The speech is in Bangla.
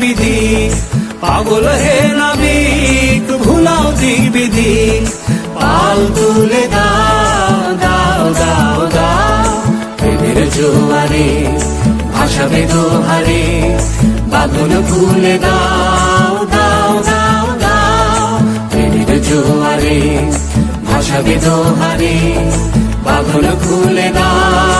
বিধি পাগল হে নাবিক ভুলাও বিধি পাল তুলে দাও দাও দাও দাও। প্রেমের জোয়ারে, ভাসাবে দোহারে। বাঁধন খুলে দাও দাও দাও দাও। প্রেমের জোয়ারে, ভাসাবে দোহারে। বাঁধন খুলে দাও।